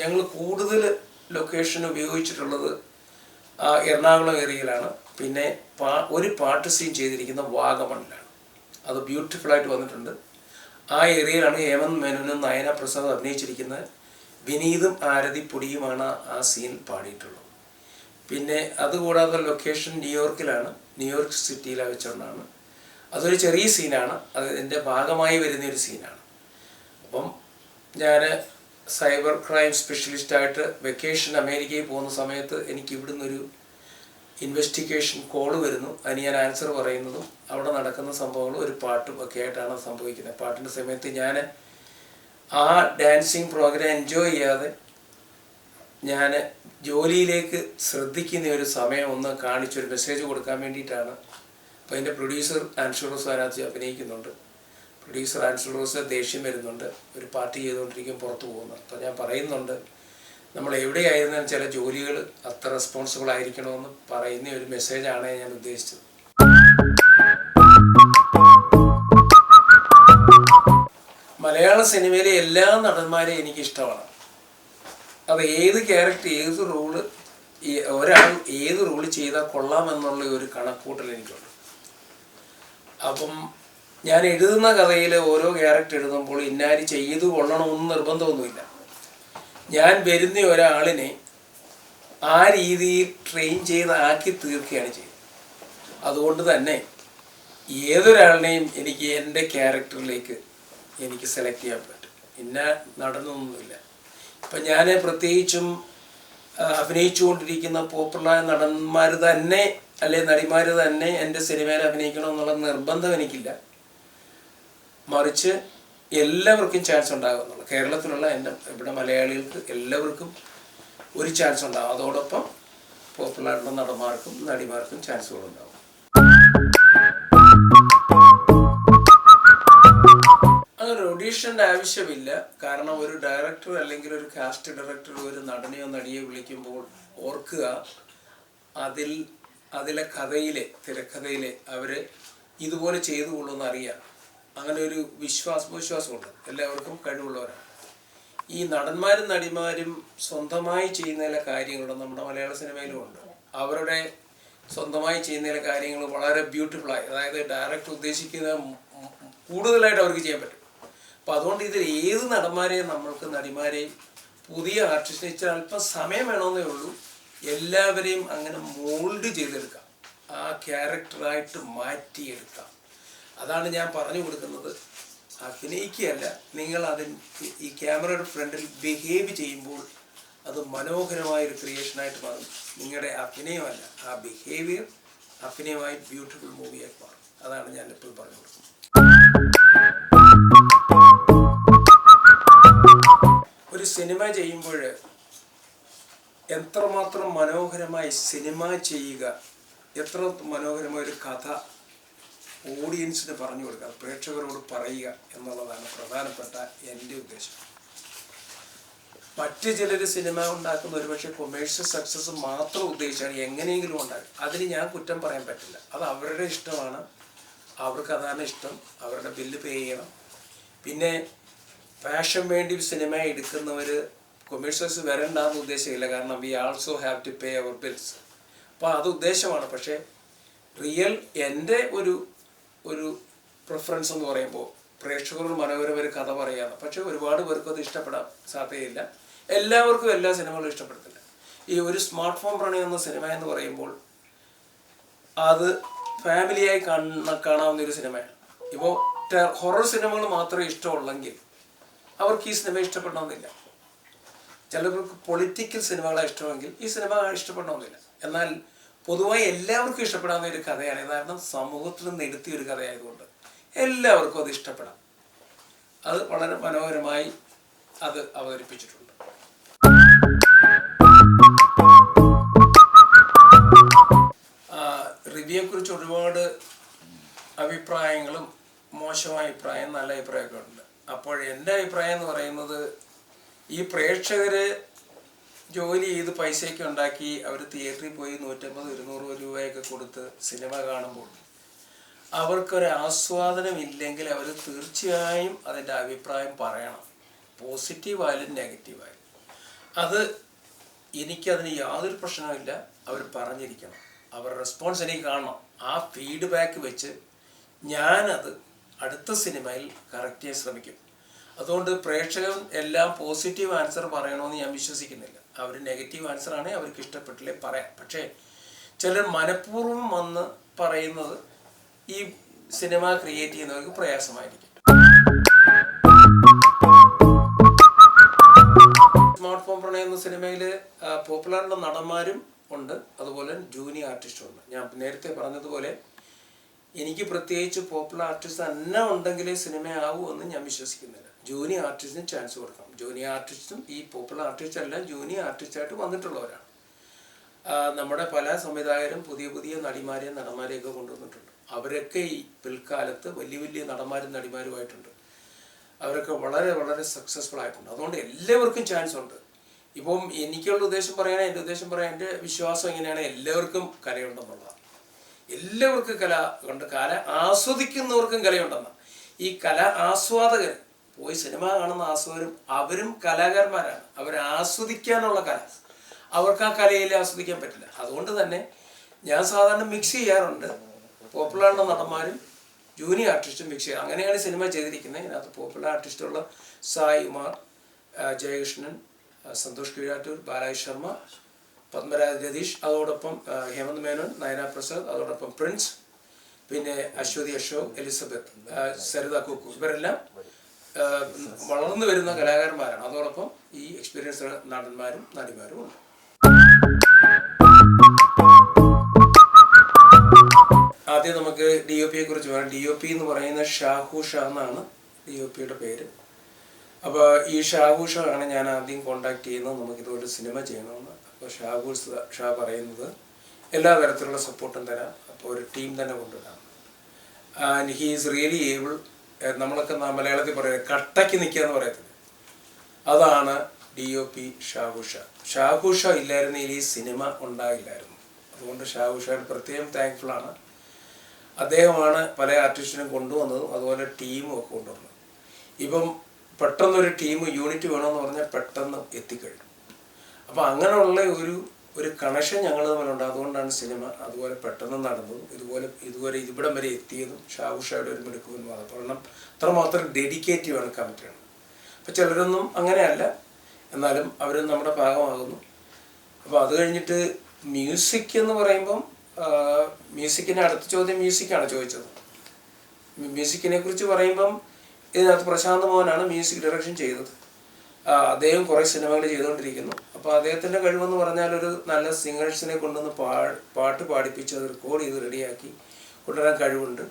ഞങ്ങൾ കൂടുതൽ ലൊക്കേഷൻ ഉപയോഗിച്ചിട്ടുള്ളത് എറണാകുളം ഏരിയയിലാണ് പിന്നെ പാ ഒരു പാട്ട് സീൻ ചെയ്തിരിക്കുന്ന വാഗമണിലാണ് അത് ബ്യൂട്ടിഫുൾ ആയിട്ട് വന്നിട്ടുണ്ട്. ആ ഏരിയയിലാണ് ഹേമന്ത് മേനോനും നയന പ്രസാദ് അഭിനയിച്ചിരിക്കുന്ന വിനീതും ആരതിപ്പൊടിയുമാണ് ആ സീൻ പാടിയിട്ടുള്ളത്. പിന്നെ അതുകൂടാതെ ലൊക്കേഷൻ ന്യൂയോർക്കിലാണ് ന്യൂയോർക്ക് സിറ്റിയിലെ വെച്ചുകൊണ്ടാണ് അതൊരു ചെറിയ സീനാണ് അതിന്റെ ഭാഗമായി വരുന്ന ഒരു സീനാണ് അപ്പം ഞാൻ സൈബർ ക്രൈം സ്പെഷ്യലിസ്റ്റായിട്ട് വെക്കേഷൻ അമേരിക്കയിൽ പോകുന്ന സമയത്ത് എനിക്ക് ഇവിടുന്ന് ഒരു ഇൻവെസ്റ്റിഗേഷൻ കോൾ വരുന്നു. അതിന് ഞാൻ ആൻസർ പറയുന്നതും അവിടെ നടക്കുന്ന സംഭവങ്ങളും ഒരു പാട്ടും ഒക്കെ ആയിട്ടാണ് സംഭവിക്കുന്നത്. പാട്ടിന്റെ സമയത്ത് ഞാൻ ആ ഡാൻസിങ് പ്രോഗ്രാം എൻജോയ് ചെയ്യാതെ ഞാൻ ജോലിയിലേക്ക് ശ്രദ്ധിക്കുന്ന ഒരു സമയം ഒന്ന് കാണിച്ചൊരു മെസ്സേജ് കൊടുക്കാൻ വേണ്ടിയിട്ടാണ്. അപ്പോൾ എന്റെ പ്രൊഡ്യൂസർ ആൻഷുറോസ് അതിനകത്ത് അഭിനയിക്കുന്നുണ്ട്. പ്രൊഡ്യൂസർ ആൻഷുറോസ് ദേഷ്യം വരുന്നുണ്ട്. ഒരു പാർട്ടി ചെയ്തുകൊണ്ടിരിക്കും പുറത്തു പോകുന്നു. അപ്പോൾ ഞാൻ പറയുന്നുണ്ട് നമ്മൾ എവിടെയായിരുന്നാലും ചില ജോലികൾ അത്ര റെസ്പോൺസിബിൾ ആയിരിക്കണമെന്ന് പറയുന്ന ഒരു മെസ്സേജാണ് ഞാൻ ഉദ്ദേശിച്ചത്. മലയാള സിനിമയിലെ എല്ലാ നടന്മാരെയും എനിക്കിഷ്ടമാണ്. അത് ഏത് ക്യാരക്ടർ ഏത് റോൾ ഒരാൾ ഏത് റോൾ ചെയ്താൽ കൊള്ളാമെന്നുള്ള ഒരു കണക്കൂട്ടൽ എനിക്കുണ്ട്. അപ്പം ഞാൻ എഴുതുന്ന കഥയിൽ ഓരോ ക്യാരക്ടർ എഴുതുമ്പോൾ ഇന്നാരി ചെയ്തു കൊള്ളണമെന്ന് നിർബന്ധമൊന്നുമില്ല. ഞാൻ വരുന്ന ഒരാളിനെ ആ രീതിയിൽ ട്രെയിൻ ചെയ്ത് ആക്കി തീർക്കുകയാണ് ചെയ്യുന്നത് അതുകൊണ്ട് തന്നെ ഏതൊരാളിനെയും എനിക്ക് എന്റെ ക്യാരക്ടറിലേക്ക് എനിക്ക് സെലക്ട് ചെയ്യാൻ പറ്റും. ഇന്ന നടനൊന്നുമില്ല. ഇപ്പം ഞാൻ പ്രത്യേകിച്ചും അഭിനയിച്ചുകൊണ്ടിരിക്കുന്ന പോപ്പുലറായ നടന്മാർ തന്നെ അല്ലെ നടിമാർ തന്നെ എന്റെ സിനിമയിൽ അഭിനയിക്കണമെന്നുള്ള നിർബന്ധം എനിക്കില്ല. മറിച്ച് എല്ലാവർക്കും ചാൻസ് ഉണ്ടാകുന്നുള്ളു. കേരളത്തിലുള്ള എന്റെ ഇവിടെ മലയാളികൾക്ക് എല്ലാവർക്കും ഒരു ചാൻസ് ഉണ്ടാകും. അതോടൊപ്പം പോപ്പുലറായിട്ടുള്ള നടന്മാർക്കും നടിമാർക്കും ചാൻസുകളുണ്ടാകും അങ്ങനെ ഒഡീഷന്റെ ആവശ്യമില്ല. കാരണം ഒരു ഡയറക്ടർ അല്ലെങ്കിൽ ഒരു കാസ്റ്റ് ഡയറക്ടർ ഒരു നടനെയോ നടിയോ വിളിക്കുമ്പോൾ ഓർക്കുക അതിൽ അതിലെ കഥയിലെ തിരക്കഥയിലെ അവരെ ഇതുപോലെ ചെയ്തു കൊള്ളുമെന്ന് അറിയാം അങ്ങനെ ഒരു വിശ്വാസം വിശ്വാസമുണ്ട്. എല്ലാവർക്കും കഴിവുള്ളവരാണ്. ഈ നടന്മാരും നടിമാരും സ്വന്തമായി ചെയ്യുന്ന ചില കാര്യങ്ങളും നമ്മുടെ മലയാള സിനിമയിലും ഉണ്ട് അവരുടെ സ്വന്തമായി ചെയ്യുന്ന ചില കാര്യങ്ങൾ വളരെ ബ്യൂട്ടിഫുള്ളായി. അതായത് ഡയറക്റ്റ് ഉദ്ദേശിക്കുന്ന കൂടുതലായിട്ട് അവർക്ക് ചെയ്യാൻ പറ്റും. അപ്പോൾ അതുകൊണ്ട് ഇതിൽ ഏത് നടന്മാരെയും നമ്മൾക്ക് നടിമാരെയും പുതിയ ആർട്ടിസ്റ്റിനെ വെച്ചാൽ അല്പം സമയം വേണമെന്നേ ഉള്ളൂ. എല്ലാവരെയും അങ്ങനെ മോൾഡ് ചെയ്തെടുക്കാം. ആ ക്യാരക്ടറായിട്ട് മാറ്റിയെടുക്കാം. അതാണ് ഞാൻ പറഞ്ഞു കൊടുക്കുന്നത്. അഭിനയിക്കുകയല്ല നിങ്ങൾ അതിന് ഈ- ക്യാമറയുടെ ഫ്രണ്ടിൽ ബിഹേവ് ചെയ്യുമ്പോൾ അത് മനോഹരമായ ഒരു ക്രിയേഷനായിട്ട് മാറും. നിങ്ങളുടെ അഭിനയമല്ല ആ ബിഹേവിയർ അഭിനയമായി ബ്യൂട്ടിഫുൾ മൂവിയായി മാറും. അതാണ് ഞാൻ എപ്പോഴും പറഞ്ഞു കൊടുക്കുന്നത്. ഒരു സിനിമ ചെയ്യുമ്പോൾ എത്രമാത്രം മനോഹരമായി സിനിമ ചെയ്യുക എത്ര മനോഹരമായ ഒരു കഥ ഓഡിയൻസിന് പറഞ്ഞു കൊടുക്കുക പ്രേക്ഷകരോട് പറയുക എന്നുള്ളതാണ് പ്രധാനപ്പെട്ട എന്റെ ഉദ്ദേശം. മറ്റ് ചിലർ സിനിമ ഉണ്ടാക്കുന്ന ഒരുപക്ഷെ കൊമേഴ്ഷ്യൽ സക്സസ് മാത്രം ഉദ്ദേശിച്ചാണ് എങ്ങനെയെങ്കിലും ഉണ്ടാക്കുക അതിന് ഞാൻ കുറ്റം പറയാൻ പറ്റില്ല. അത് അവരുടെ ഇഷ്ടമാണ്. അവർക്ക് അതാണ് ഇഷ്ടം. അവരുടെ ബില്ല് പേ ചെയ്യണം. പിന്നെ ഫാഷൻ വേണ്ടി സിനിമ എടുക്കുന്നവർ കൊമേഴ്ഷ്യൽസ് വരണ്ടെന്ന് ഉദ്ദേശമില്ല കാരണം we also have to pay our bills അപ്പോൾ അത് ഉദ്ദേശമാണ്. പക്ഷേ റിയൽ എന്റെ ഒരു ഒരു പ്രിഫറൻസ് എന്ന് പറയുമ്പോൾ പ്രേക്ഷകരോട് മനോഹരം ഒരു കഥ പറയുകയാണ്. പക്ഷെ ഒരുപാട് പേർക്ക് അത് ഇഷ്ടപ്പെടാൻ സാധ്യതയില്ല. എല്ലാവർക്കും എല്ലാ സിനിമകളും ഇഷ്ടപ്പെടത്തില്ല. ഈ ഒരു സ്മാർട്ട് ഫോൺ പ്രണയം എന്ന സിനിമ എന്ന് പറയുമ്പോൾ അത് ഫാമിലിയായി കാണ കാണാവുന്ന ഒരു സിനിമയാണ്. ഇപ്പോൾ ഹൊറർ സിനിമകൾ മാത്രമേ ഇഷ്ടമുള്ളെങ്കിൽ അവർക്ക് ഈ സിനിമ ഇഷ്ടപ്പെടണമെന്നില്ല. ചിലർക്ക് പൊളിറ്റിക്കൽ സിനിമകളാണ് ഇഷ്ടമെങ്കിൽ ഈ സിനിമ ഇഷ്ടപ്പെടണമെന്നില്ല. എന്നാൽ പൊതുവായി എല്ലാവർക്കും ഇഷ്ടപ്പെടാവുന്ന ഒരു കഥയാണ്. കാരണം സമൂഹത്തിൽ നിന്ന് എടുത്തിയ ഒരു കഥയായതുകൊണ്ട് എല്ലാവർക്കും അത് ഇഷ്ടപ്പെടാം. അത് വളരെ മനോഹരമായി അത് അവതരിപ്പിച്ചിട്ടുണ്ട്. റിവ്യൂയെ കുറിച്ച് ഒരുപാട് അഭിപ്രായങ്ങളും മോശമായ അഭിപ്രായം നല്ല അഭിപ്രായമൊക്കെ ഉണ്ട്. അപ്പോൾ എന്റെ അഭിപ്രായം എന്ന് പറയുന്നത് ഈ പ്രേക്ഷകര് ജോലി ചെയ്ത് പൈസയൊക്കെ ഉണ്ടാക്കി അവർ തിയേറ്ററിൽ പോയി നൂറ്റമ്പത് ഇരുന്നൂറ് രൂപയൊക്കെ കൊടുത്ത് സിനിമ കാണുമ്പോൾ അവർക്കൊരു ആസ്വാദനം ഇല്ലെങ്കിൽ അവർ തീർച്ചയായും അതിന്റെ അഭിപ്രായം പറയണം. പോസിറ്റീവായാലും നെഗറ്റീവായാലും അത് എനിക്കതിന് യാതൊരു പ്രശ്നവുമില്ല അവർ പറഞ്ഞിരിക്കണം. അവർ റെസ്പോൺസ് എനിക്ക് കാണണം. ആ ഫീഡ്ബാക്ക് വെച്ച് ഞാനത് അടുത്ത സിനിമയിൽ കറക്റ്റ് ചെയ്യാൻ ശ്രമിക്കും. അതുകൊണ്ട് പ്രേക്ഷകൻ എല്ലാം പോസിറ്റീവ് ആൻസർ പറയണമെന്ന് ഞാൻ വിശ്വസിക്കുന്നില്ല. അവർ നെഗറ്റീവ് ആൻസർ ആണെങ്കിൽ അവർക്ക് ഇഷ്ടപ്പെട്ടില്ലേ പറയാം. പക്ഷേ ചിലർ മനഃപൂർവം വന്ന് പറയുന്നത് ഈ സിനിമ ക്രിയേറ്റ് ചെയ്യുന്നവർക്ക് പ്രയാസമായിരിക്കും. സ്മാർട്ട് ഫോൺ പ്രണയം എന്ന സിനിമയിൽ പോപ്പുലറുള്ള നടന്മാരും ഉണ്ട്. അതുപോലെ ജൂനിയർ ആർട്ടിസ്റ്റും ഉണ്ട്. ഞാൻ നേരത്തെ പറഞ്ഞതുപോലെ എനിക്ക് പ്രത്യേകിച്ച് പോപ്പുലർ ആർട്ടിസ്റ്റ് തന്നെ ഉണ്ടെങ്കിലേ സിനിമയാവൂ എന്ന് ഞാൻ വിശ്വസിക്കുന്നില്ല. ജൂനിയർ ആർട്ടിസ്റ്റിന് ചാൻസ് കൊടുക്കണം ജൂനിയർ ആർട്ടിസ്റ്റും ഈ പോപ്പുലർ ആർട്ടിസ്റ്റ് എല്ലാം ജൂനിയർ ആർട്ടിസ്റ്റായിട്ട് വന്നിട്ടുള്ളവരാണ്. നമ്മുടെ പല സംവിധായകരും പുതിയ പുതിയ നടിമാരെയും നടന്മാരെയൊക്കെ കൊണ്ടുവന്നിട്ടുണ്ട്. അവരൊക്കെ ഈ പിൽക്കാലത്ത് വലിയ വലിയ നടന്മാരും നടിമാരുമായിട്ടുണ്ട്. അവരൊക്കെ വളരെ വളരെ സക്സസ്ഫുൾ ആയിട്ടുണ്ട്. അതുകൊണ്ട് എല്ലാവർക്കും ചാൻസ് ഉണ്ട്. ഇപ്പം എനിക്കുള്ള ഉദ്ദേശം പറയാൻ എന്റെ ഉദ്ദേശം പറയാൻ എന്റെ വിശ്വാസം എങ്ങനെയാണ്? എല്ലാവർക്കും കലയുണ്ടെന്നുള്ളതാണ്. എല്ലാവർക്കും കല ഉണ്ട് കല ആസ്വദിക്കുന്നവർക്കും കലയുണ്ടെന്ന് ഈ കല ആസ്വാദകർ പോയി സിനിമ കാണുന്ന ആസ്വാദരും അവരും കലാകാരന്മാരാണ്. അവർ ആസ്വദിക്കാനുള്ള കല. അവർക്ക് ആ കലയിൽ ആസ്വദിക്കാൻ പറ്റില്ല. അതുകൊണ്ട് തന്നെ ഞാൻ സാധാരണ മിക്സ് ചെയ്യാറുണ്ട്. പോപ്പുലർ നടന്മാരും ജൂനിയർ ആർട്ടിസ്റ്റും മിക്സ് ചെയ്യാറ് അങ്ങനെയാണ് സിനിമ ചെയ്തിരിക്കുന്നത്. ഇതിനകത്ത് പോപ്പുലർ ആർട്ടിസ്റ്റുള്ള സായി കുമാർ ആ, ജയകൃഷ്ണൻ സന്തോഷ് കീഴാറ്റൂർ ബാലാജ് ശർമ്മ പത്മരാജ് രതീഷ് അതോടൊപ്പം ഹേമന്ത് മേനോൻ നയന പ്രസാദ് അതോടൊപ്പം പ്രിൻസ് പിന്നെ അശ്വതി അശോക് എലിസബത്ത് സരിത കുക്കു. ഇവരെല്ലാം വളർന്നു വരുന്ന കലാകാരന്മാരാണ്. അതോടൊപ്പം ഈ എക്സ്പീരിയൻസ് നടന്മാരും നടിമാരും ഉണ്ട്. ആദ്യം നമുക്ക് ഡി ഒ പിയെ കുറിച്ച് പറയാം. ഡി ഒ പി എന്ന് പറയുന്ന ഷാഹു ഷാ എന്നാണ് ഡി ഒ പിയുടെ പേര്. അപ്പോൾ ഈ ഷാഹു ഷാ ആണ് ഞാൻ ആദ്യം കോണ്ടാക്ട് ചെയ്യുന്നത്. നമുക്ക് ഇതുപോലെ സിനിമ ചെയ്യണമെന്ന്. അപ്പോൾ ഷാഹു ഷാ പറയുന്നത് എല്ലാ തരത്തിലുള്ള സപ്പോർട്ടും തരാം. അപ്പോൾ ഒരു ടീം തന്നെ കൊണ്ടുവരാം. And he is really able നമ്മളൊക്കെ മലയാളത്തിൽ പറയുന്നത് കട്ടയ്ക്ക് നിൽക്കുക എന്ന് പറയത്തില്ല. അതാണ് D O P Shahusha Shahusha ഇല്ലായിരുന്നെങ്കിൽ ഈ സിനിമ ഉണ്ടായില്ലായിരുന്നു. അതുകൊണ്ട് ഷാഹുഷയുടെ പ്രത്യേകം താങ്ക്ഫുൾ ആണ്. അദ്ദേഹമാണ് പല ആർട്ടിസ്റ്റിനും കൊണ്ടുവന്നതും അതുപോലെ ടീമും ഒക്കെ കൊണ്ടുവന്നത്. ഇപ്പം പെട്ടെന്നൊരു ടീം യൂണിറ്റ് വേണമെന്ന് പറഞ്ഞാൽ പെട്ടെന്ന് എത്തിക്കഴിഞ്ഞു. അപ്പം അങ്ങനെയുള്ള ഒരു ഒരു കണക്ഷൻ ഞങ്ങൾ തമ്മിലുണ്ട് അതുകൊണ്ടാണ് സിനിമ അതുപോലെ പെട്ടെന്ന് നടന്നതും ഇതുപോലെ ഇതുവരെ ഇവിടം വരെ എത്തിയതും ഷാഹുഷയുടെ ഒരു മിടുക്കുമെന്ന് പറഞ്ഞു കാരണം അത്രമാത്രം ഡെഡിക്കേറ്റീവ് ആണ് കമ്മിറ്റിയാണ് അപ്പോൾ ചിലരൊന്നും അങ്ങനെയല്ല. എന്നാലും അവരും നമ്മുടെ ഭാഗമാകുന്നു. അപ്പോൾ അത് കഴിഞ്ഞിട്ട് മ്യൂസിക് എന്ന് പറയുമ്പം മ്യൂസിക്കിന്റെ അടുത്ത ചോദ്യം മ്യൂസിക്കാണ് ചോദിച്ചത്. മ്യൂസിക്കിനെ കുറിച്ച് പറയുമ്പം ഇതിനകത്ത് പ്രശാന്ത് മോഹനാണ് മ്യൂസിക് ഡയറക്ഷൻ ചെയ്തത്. അദ്ദേഹം കുറേ സിനിമകൾ ചെയ്തുകൊണ്ടിരിക്കുന്നു. അപ്പോൾ അദ്ദേഹത്തിന്റെ കഴിവെന്ന് പറഞ്ഞാൽ ഒരു നല്ല സിംഗേഴ്സിനെ കൊണ്ടുവന്ന് പാ പാട്ട് പാടിപ്പിച്ച് അത് റെക്കോർഡ് ചെയ്ത് റെഡിയാക്കി കൊണ്ടുവരാൻ കഴിവുണ്ട്.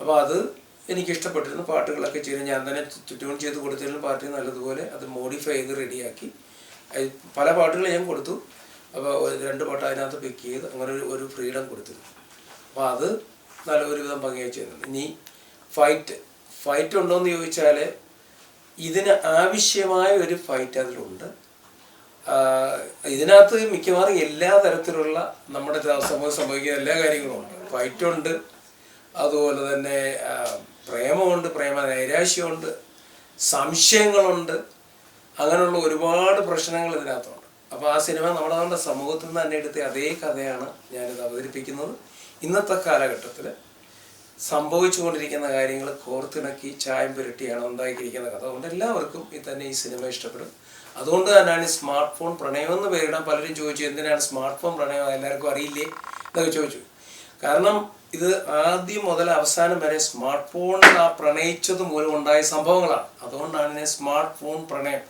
അപ്പോൾ അത് എനിക്ക് ഇഷ്ടപ്പെട്ടിരുന്നു പാട്ടുകളൊക്കെ ചെയ്ത് ഞാൻ തന്നെ ട്യൂൺ ചെയ്ത് കൊടുത്തിരുന്നു. പാർട്ടി നല്ലതുപോലെ അത് മോഡിഫൈ ചെയ്ത് റെഡിയാക്കി പല പാട്ടുകൾ ഞാൻ കൊടുത്തു. അപ്പോൾ രണ്ട് പാട്ട് അതിനകത്ത് പിക്ക് ചെയ്ത് അങ്ങനെ ഒരു ഒരു ഫ്രീഡം കൊടുത്തിരുന്നു. അപ്പോൾ അത് നല്ല ഒരുവിധം ഭംഗിയായി ചെയ്യുന്നുണ്ട് ഇനി ഫൈറ്റ് ഫൈറ്റ് ഉണ്ടോ എന്ന് ചോദിച്ചാൽ ഇതിന് ആവശ്യമായ ഒരു ഫൈറ്റ് അതിലുണ്ട്. ഇതിനകത്ത് മിക്കവാറും എല്ലാ തരത്തിലുള്ള നമ്മുടെ സമൂഹം സംഭവിക്കുന്ന എല്ലാ കാര്യങ്ങളും ഉണ്ട്. ഫൈറ്റുണ്ട് അതുപോലെ തന്നെ പ്രേമമുണ്ട് പ്രേമ നൈരാശ്യമുണ്ട് സംശയങ്ങളുണ്ട്. അങ്ങനെയുള്ള ഒരുപാട് പ്രശ്നങ്ങൾ ഇതിനകത്തുണ്ട്. അപ്പോൾ ആ സിനിമ നമ്മുടെ നമ്മുടെ സമൂഹത്തിൽ നിന്ന് തന്നെ എടുത്ത അതേ കഥയാണ് ഞാനിത് അവതരിപ്പിക്കുന്നത്. ഇന്നത്തെ കാലഘട്ടത്തിൽ സംഭവിച്ചുകൊണ്ടിരിക്കുന്ന കാര്യങ്ങൾ കോർത്തിണക്കി ചായം പുരട്ടിയാണ് ഉണ്ടാക്കിയിരിക്കുന്ന കഥ അതുകൊണ്ട് എല്ലാവർക്കും ഈ തന്നെ ഈ സിനിമ ഇഷ്ടപ്പെടും. അതുകൊണ്ട് തന്നെയാണ് ഈ സ്മാർട്ട് ഫോൺ പ്രണയം എന്ന് പേരിടാൻ പലരും ചോദിച്ചു എന്തിനാണ് സ്മാർട്ട് ഫോൺ പ്രണയം എല്ലാവർക്കും അറിയില്ലേ എന്നൊക്കെ ചോദിച്ചു. കാരണം ഇത് ആദ്യം മുതൽ അവസാനം വരെ സ്മാർട്ട് ഫോണിൽ ആ പ്രണയിച്ചത് മൂലം ഉണ്ടായ സംഭവങ്ങളാണ്. അതുകൊണ്ടാണ് ഇതിനെ സ്മാർട്ട് ഫോൺ പ്രണയം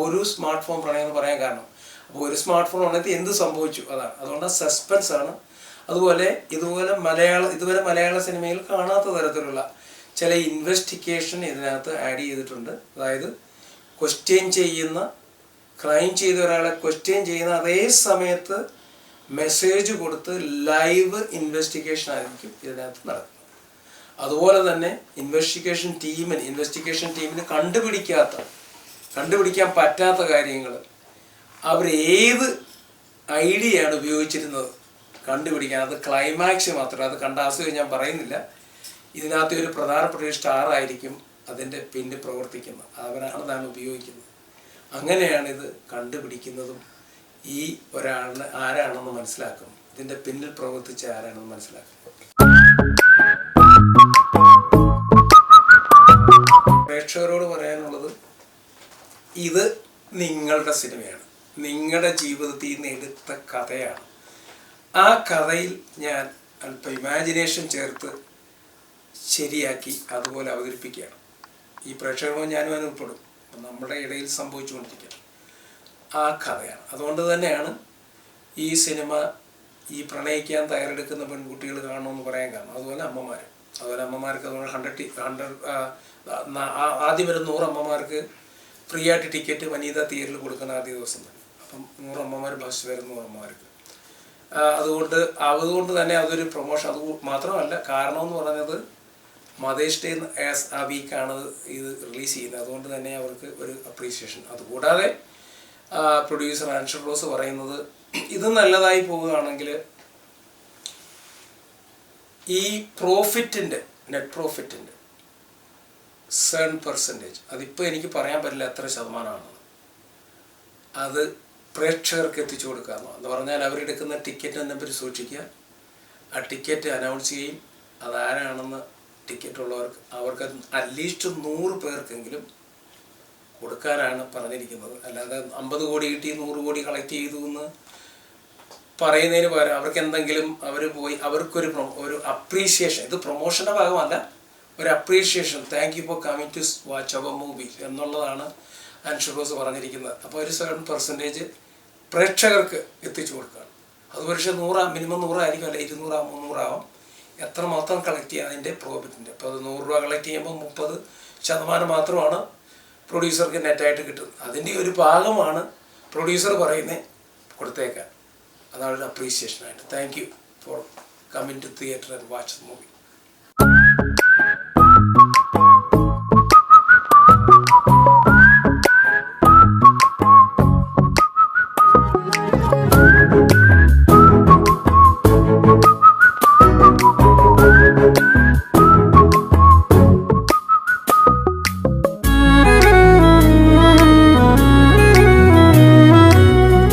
ഒരു സ്മാർട്ട് ഫോൺ പ്രണയം എന്ന് പറയാൻ കാരണം. അപ്പോൾ ഒരു സ്മാർട്ട് ഫോൺ ഉണ്ടെങ്കിൽ എന്ത് സംഭവിച്ചു? അതാണ്. അതുകൊണ്ട് സസ്പെൻസ് ആണ് അതുപോലെ ഇതുപോലെ മലയാള ഇതുവരെ മലയാള സിനിമയിൽ കാണാത്ത തരത്തിലുള്ള ചില ഇൻവെസ്റ്റിഗേഷൻ ഇതിനകത്ത് ആഡ് ചെയ്തിട്ടുണ്ട്. അതായത് ക്വസ്റ്റ്യൻ ചെയ്യുന്ന ക്രൈം ചെയ്ത ഒരാളെ ക്വസ്റ്റ്യൻ ചെയ്യുന്ന അതേ സമയത്ത് മെസ്സേജ് കൊടുത്ത് ലൈവ് ഇൻവെസ്റ്റിഗേഷൻ ആയിരിക്കും ഇതിനകത്ത് നടക്കുന്നത്. അതുപോലെ തന്നെ ഇൻവെസ്റ്റിഗേഷൻ ടീമിന് ഇൻവെസ്റ്റിഗേഷൻ ടീമിന് കണ്ടുപിടിക്കാത്ത കണ്ടുപിടിക്കാൻ പറ്റാത്ത കാര്യങ്ങൾ അവർ ഏത് ഐഡിയയാണ് ഉപയോഗിച്ചിരുന്നത്? കണ്ടുപിടിക്കാൻ. അത് ക്ലൈമാക്സ് മാത്രമേ അത് കണ്ട ആസ്വദിച്ച് ഞാൻ പറയുന്നില്ല. ഇതിനകത്ത് ഒരു പ്രധാനപ്പെട്ട ഒരു സ്റ്റാർ ആയിരിക്കും അതിന്റെ പിന്നിൽ പ്രവർത്തിക്കുന്നത്. അവരാണ് താൻ ഉപയോഗിക്കുന്നത്. അങ്ങനെയാണ് ഇത് കണ്ടുപിടിക്കുന്നതും ഈ ഒരാളിന് ആരാണെന്ന് മനസ്സിലാക്കും ഇതിന്റെ പിന്നിൽ പ്രവർത്തിച്ച ആരാണെന്ന് മനസ്സിലാക്കും പ്രേക്ഷകരോട് പറയാനുള്ളത് ഇത് നിങ്ങളുടെ സിനിമയാണ്. നിങ്ങളുടെ ജീവിതത്തിൽ നിന്ന് എടുത്ത കഥയാണ്. ആ കഥയിൽ ഞാൻ അല്പം ഇമാജിനേഷൻ ചേർത്ത് ശരിയാക്കി അതുപോലെ അവതരിപ്പിക്കുകയാണ്. ഈ പ്രേക്ഷകവും ഞാനും അനുഭവപ്പെടും നമ്മുടെ ഇടയിൽ സംഭവിച്ചുകൊണ്ടിരിക്കുകയാണ് ആ കഥയാണ്. അതുകൊണ്ട് തന്നെയാണ് ഈ സിനിമ ഈ പ്രണയിക്കാൻ തയ്യാറെടുക്കുന്ന പെൺകുട്ടികൾ കാണണമെന്ന് പറയാൻ കാരണം. അതുപോലെ അമ്മമാർ അതുപോലെ അമ്മമാർക്ക് അതുപോലെ ഹൺഡ്രഡ് ഹൺഡ്രഡ് ആദ്യം വരുന്ന നൂറ് അമ്മമാർക്ക് ഫ്രീ ആയിട്ട് ടിക്കറ്റ് വനിതാ തിയേറ്ററിൽ കൊടുക്കുന്ന ആദ്യ ദിവസം തന്നെ. അപ്പം നൂറ് അമ്മമാർ ബസ് വരുന്ന നൂറ് അമ്മമാർക്ക്. ആ, അതുകൊണ്ട് അതുകൊണ്ട് തന്നെ അതൊരു പ്രൊമോഷൻ അത് മാത്രമല്ല കാരണം എന്ന് പറയുന്നത് മദേഴ്സ് ഡേ ആസ് ആ വീക്കാണ് ഇത് റിലീസ് ചെയ്യുന്നത്. അതുകൊണ്ട് തന്നെ അവർക്ക് ഒരു അപ്രീസിയേഷൻ അതുകൂടാതെ പ്രൊഡ്യൂസർ ആൻഷർ റോസ് പറയുന്നത് ഇത് നല്ലതായി പോവുകയാണെങ്കിൽ ഈ പ്രോഫിറ്റിന്റെ നെറ്റ് പ്രോഫിറ്റിന്റെ സെവൻ പെർസെന്റേജ് അതിപ്പോൾ എനിക്ക് പറയാൻ പറ്റില്ല എത്ര ശതമാനമാണെന്ന്. അത് പ്രേക്ഷകർക്ക് എത്തിച്ചു കൊടുക്കാമോ? എന്ന് പറഞ്ഞാൽ അവരെടുക്കുന്ന ടിക്കറ്റ് നമ്പർ സൂക്ഷിക്കുക. ആ ടിക്കറ്റ് അനൗൺസ് ചെയ്യും. അതാരാണെന്ന് ടിക്കറ്റ് ഉള്ളവർക്ക് അവർക്ക് അറ്റ്ലീസ്റ്റ് നൂറ് പേർക്കെങ്കിലും കൊടുക്കാനാണ് പറഞ്ഞിരിക്കുന്നത്. അല്ലാതെ അമ്പത് കോടി കിട്ടി നൂറ് കോടി കളക്ട് ചെയ്തു എന്ന് പറയുന്നതിന് പകരം അവർക്ക് എന്തെങ്കിലും അവർ പോയി അവർക്കൊരു ഒരു അപ്രീഷിയേഷൻ ഇത് പ്രൊമോഷന്റെ ഭാഗമല്ല. ഒരു appreciation thank you for coming to watch our movie എന്നുള്ളതാണ് അൻഷുറോസ് പറഞ്ഞിരിക്കുന്നത്. അപ്പോൾ ഒരു സെവൻ പെർസെന്റേജ് പ്രേക്ഷകർക്ക് എത്തിച്ചു കൊടുക്കുകയാണ്. അത് പക്ഷേ നൂറാ മിനിമം നൂറായിരിക്കും അല്ലെങ്കിൽ ഇരുന്നൂറാവും മുന്നൂറാവും. എത്ര മാത്രം കളക്ട് ചെയ്യുക അതിന്റെ പ്രോഫിറ്റിന്റെ അപ്പോൾ അത് നൂറ് രൂപ കളക്ട് ചെയ്യുമ്പോൾ മുപ്പത് ശതമാനം മാത്രമാണ് പ്രൊഡ്യൂസർക്ക് നെറ്റായിട്ട് കിട്ടുന്നത്. അതിന്റെ ഒരു ഭാഗമാണ് പ്രൊഡ്യൂസർ പറയുന്നത് കൊടുത്തേക്കാൻ. അതാണ് അപ്രീസിയേഷനായിട്ട് thank you for coming to theatre and watch the movie